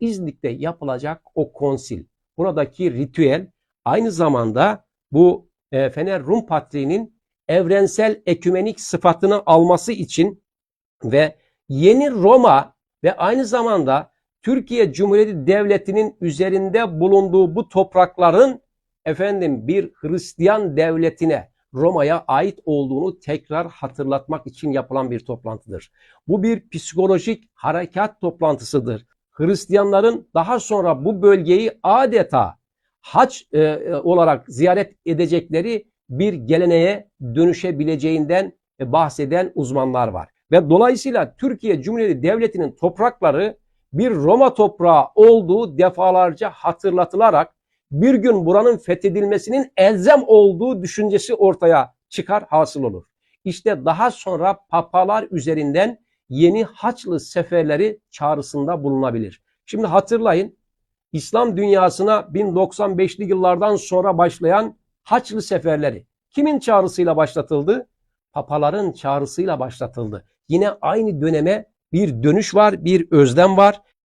İznik'te yapılacak o konsil, buradaki ritüel aynı zamanda bu e, Fener Rum Patriği'nin evrensel ekümenik sıfatını alması için ve yeni Roma ve aynı zamanda Türkiye Cumhuriyeti Devleti'nin üzerinde bulunduğu bu toprakların efendim bir Hristiyan devletine Roma'ya ait olduğunu tekrar hatırlatmak için yapılan bir toplantıdır. Bu bir psikolojik harekat toplantısıdır. Hristiyanların daha sonra bu bölgeyi adeta haç e, e, olarak ziyaret edecekleri bir geleneğe dönüşebileceğinden e, bahseden uzmanlar var. Ve dolayısıyla Türkiye Cumhuriyeti Devleti'nin toprakları bir Roma toprağı olduğu defalarca hatırlatılarak bir gün buranın fethedilmesinin elzem olduğu düşüncesi ortaya çıkar hasıl olur. İşte daha sonra papalar üzerinden yeni Haçlı seferleri çağrısında bulunabilir. Şimdi hatırlayın İslam dünyasına 1095'li yıllardan sonra başlayan Haçlı seferleri kimin çağrısıyla başlatıldı? Papaların çağrısıyla başlatıldı. Yine aynı döneme bir dönüş var, bir özlem var